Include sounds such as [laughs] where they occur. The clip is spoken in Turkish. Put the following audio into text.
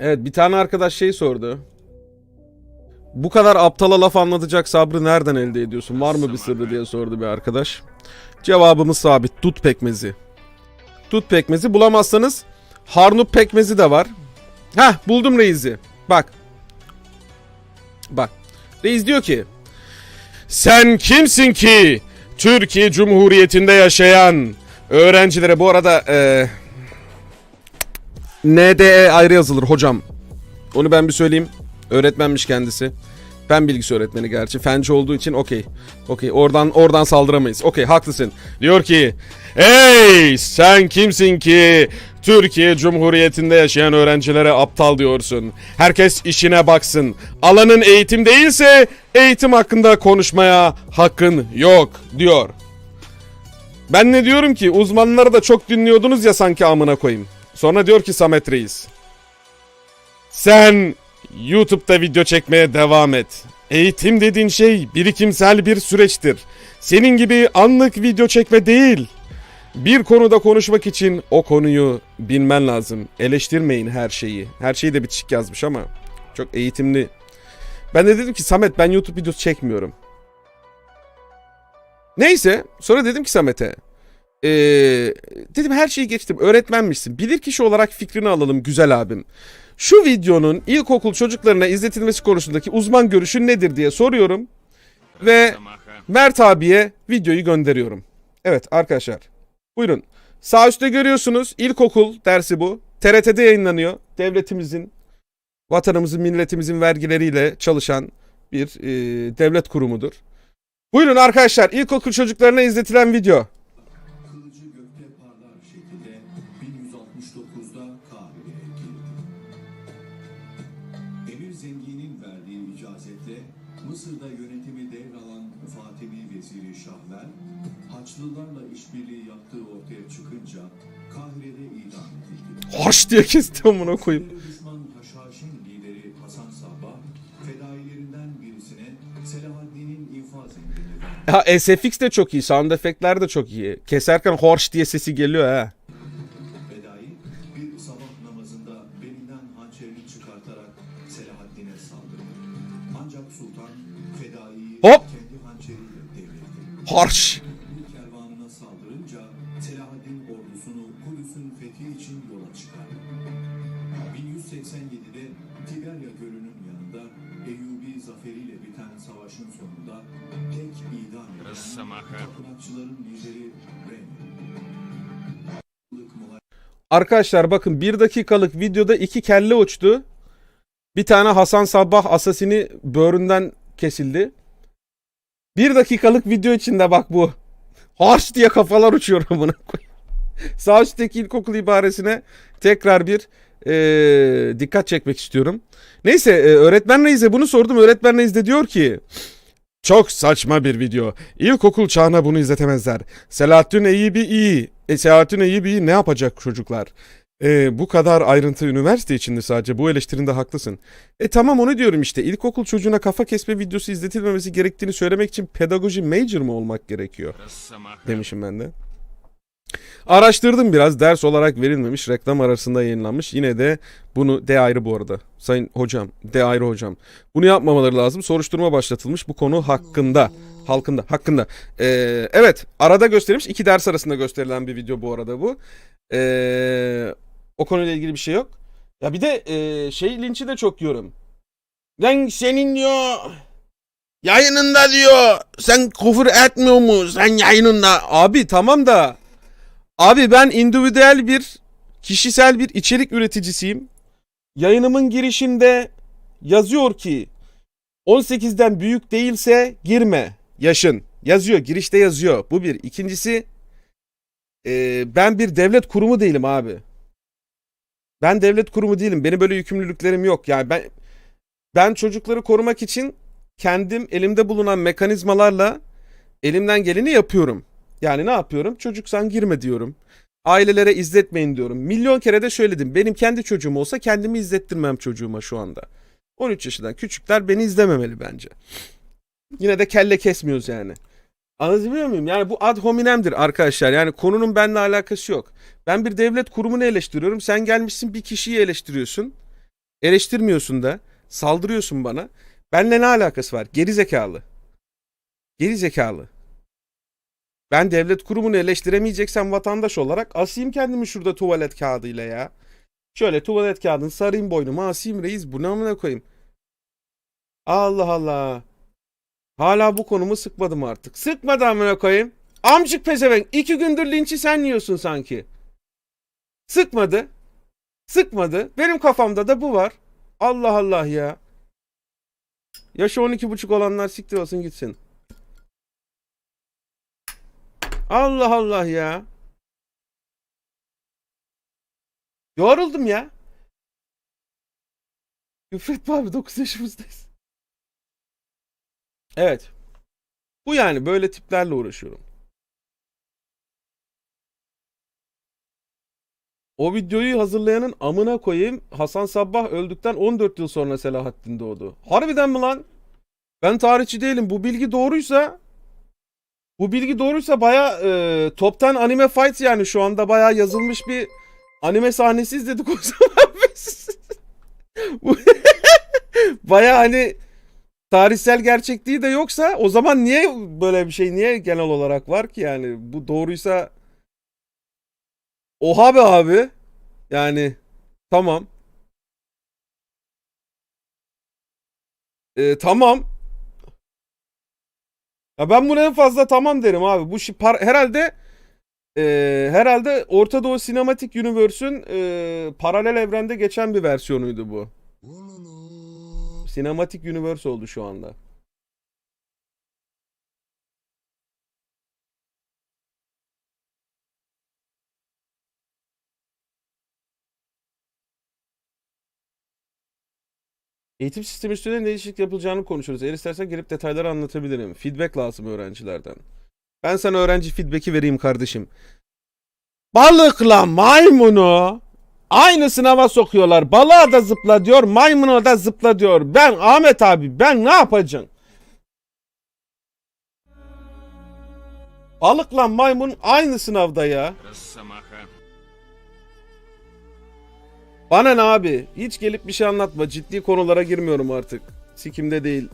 Evet bir tane arkadaş şey sordu. Bu kadar aptala laf anlatacak sabrı nereden elde ediyorsun? Var mı bir sırrı diye sordu bir arkadaş. Cevabımız sabit. Dut pekmezi. Dut pekmezi bulamazsanız harnup pekmezi de var. Heh buldum reizi. Bak. Bak. Reis diyor ki. Sen kimsin ki? Türkiye Cumhuriyeti'nde yaşayan öğrencilere bu arada eee NDE ayrı yazılır hocam. Onu ben bir söyleyeyim. Öğretmenmiş kendisi. Fen bilgisi öğretmeni gerçi. Fenci olduğu için okey. Okey oradan oradan saldıramayız. Okey haklısın. Diyor ki Ey sen kimsin ki Türkiye Cumhuriyeti'nde yaşayan öğrencilere aptal diyorsun. Herkes işine baksın. Alanın eğitim değilse eğitim hakkında konuşmaya hakkın yok diyor. Ben ne diyorum ki uzmanları da çok dinliyordunuz ya sanki amına koyayım. Sonra diyor ki Samet Reis. Sen YouTube'da video çekmeye devam et. Eğitim dediğin şey birikimsel bir süreçtir. Senin gibi anlık video çekme değil. Bir konuda konuşmak için o konuyu bilmen lazım. Eleştirmeyin her şeyi. Her şeyi de bitişik yazmış ama çok eğitimli. Ben de dedim ki Samet ben YouTube videosu çekmiyorum. Neyse sonra dedim ki Samet'e ee, dedim her şeyi geçtim. Öğretmenmişsin. Bilir kişi olarak fikrini alalım güzel abim. Şu videonun ilkokul çocuklarına izletilmesi konusundaki uzman görüşün nedir diye soruyorum. Ve Mert abiye videoyu gönderiyorum. Evet arkadaşlar. Buyurun. Sağ üstte görüyorsunuz ilkokul dersi bu. TRT'de yayınlanıyor. Devletimizin, vatanımızın, milletimizin vergileriyle çalışan bir e, devlet kurumudur. Buyurun arkadaşlar ilkokul çocuklarına izletilen video. Veziri Şahver, Haçlılarla işbirliği yaptığı ortaya çıkınca Kahire'de idam edildi. Harş diye kestim amına koyayım. Düşman Haşhaş'ın lideri Hasan Sabbah, fedailerinden birisine Selahaddin'in infaz emrini. Ha SFX de çok iyi. Sound efektler de çok iyi. Keserken horş diye sesi geliyor ha. Fedai devirdi. Harş. Bu kervanına saldırınca Selahaddin ordusunu Kudüs'ün fethi için yola çıkardı. 1187'de Tiberya Gölü'nün yanında Eyyubi zaferiyle biten savaşın sonunda tek idam edilen tapınakçıların lideri Remi. Arkadaşlar bakın bir dakikalık videoda iki kelle uçtu. Bir tane Hasan Sabbah asasini böğründen kesildi. Bir dakikalık video içinde bak bu. Harç diye kafalar uçuyor koy. Sağ üstteki ilkokul ibaresine tekrar bir eee, dikkat çekmek istiyorum. Neyse e, öğretmen reise bunu sordum. Öğretmen reis diyor ki çok saçma bir video. İlkokul çağına bunu izletemezler. Selahattin Eyyubi iyi. E, Selahattin Eyyubi ne yapacak çocuklar? E, bu kadar ayrıntı üniversite içinde sadece. Bu eleştirinde haklısın. E tamam onu diyorum işte. İlkokul çocuğuna kafa kesme videosu izletilmemesi gerektiğini söylemek için pedagoji major mı olmak gerekiyor? Demişim ben de. Araştırdım biraz. Ders olarak verilmemiş. Reklam arasında yayınlanmış. Yine de bunu D ayrı bu arada. Sayın hocam. D ayrı hocam. Bunu yapmamaları lazım. Soruşturma başlatılmış bu konu hakkında. Halkında. Hakkında. Ee, evet. Arada gösterilmiş. iki ders arasında gösterilen bir video bu arada bu. Ee, o konuyla ilgili bir şey yok. Ya bir de ee, şey linçi de çok yiyorum. Lan senin diyor yayınında diyor sen küfür etmiyor mu sen yayınında. Abi tamam da Abi ben individual bir kişisel bir içerik üreticisiyim. Yayınımın girişinde yazıyor ki 18'den büyük değilse girme yaşın. Yazıyor girişte yazıyor. Bu bir. İkincisi e, ben bir devlet kurumu değilim abi. Ben devlet kurumu değilim. Benim böyle yükümlülüklerim yok. Yani ben ben çocukları korumak için kendim elimde bulunan mekanizmalarla elimden geleni yapıyorum. Yani ne yapıyorum? Çocuk sen girme diyorum. Ailelere izletmeyin diyorum. Milyon kere de söyledim. Benim kendi çocuğum olsa kendimi izlettirmem çocuğuma şu anda. 13 yaşından küçükler beni izlememeli bence. Yine de kelle kesmiyoruz yani. Anlatabiliyor muyum? Yani bu ad hominemdir arkadaşlar. Yani konunun benimle alakası yok. Ben bir devlet kurumunu eleştiriyorum. Sen gelmişsin bir kişiyi eleştiriyorsun. Eleştirmiyorsun da. Saldırıyorsun bana. Benle ne alakası var? Geri zekalı. Geri zekalı. Ben devlet kurumunu eleştiremeyeceksem vatandaş olarak asayım kendimi şurada tuvalet kağıdıyla ya. Şöyle tuvalet kağıdını sarayım boynuma asayım reis. Bu ne amına koyayım? Allah Allah. Hala bu konumu sıkmadım artık. Sıkmadı amına koyayım. Amcık pezevenk. iki gündür linçi sen yiyorsun sanki. Sıkmadı. Sıkmadı. Benim kafamda da bu var. Allah Allah ya. Yaşı 12,5 olanlar siktir olsun gitsin. Allah Allah ya. Yoruldum ya. Küfretme abi 9 yaşımızdayız. Evet. Bu yani böyle tiplerle uğraşıyorum. O videoyu hazırlayanın amına koyayım Hasan Sabbah öldükten 14 yıl sonra Selahattin doğdu. Harbiden mi lan? Ben tarihçi değilim. Bu bilgi doğruysa bu bilgi doğruysa baya e, toptan anime fight yani şu anda baya yazılmış bir anime sahnesi izledik o zaman biz. [laughs] [laughs] Baya hani tarihsel gerçekliği de yoksa o zaman niye böyle bir şey niye genel olarak var ki yani? Bu doğruysa oha be abi. Yani tamam. Ee, tamam. Ya ben buna en fazla tamam derim abi. Bu par- herhalde e, herhalde Orta Doğu Sinematik Universe'ün e, paralel evrende geçen bir versiyonuydu bu. Sinematik Universe oldu şu anda. Eğitim sistemi üstünde ne değişiklik yapılacağını konuşuruz. Eğer istersen gelip detayları anlatabilirim. Feedback lazım öğrencilerden. Ben sana öğrenci feedback'i vereyim kardeşim. Balıkla maymunu Aynı sınava sokuyorlar. Balığa da zıpla diyor, maymuna da zıpla diyor. Ben Ahmet abi ben ne yapacağım? Balıkla maymun aynı sınavda ya. Bana ne abi? Hiç gelip bir şey anlatma. Ciddi konulara girmiyorum artık. Sikimde değil.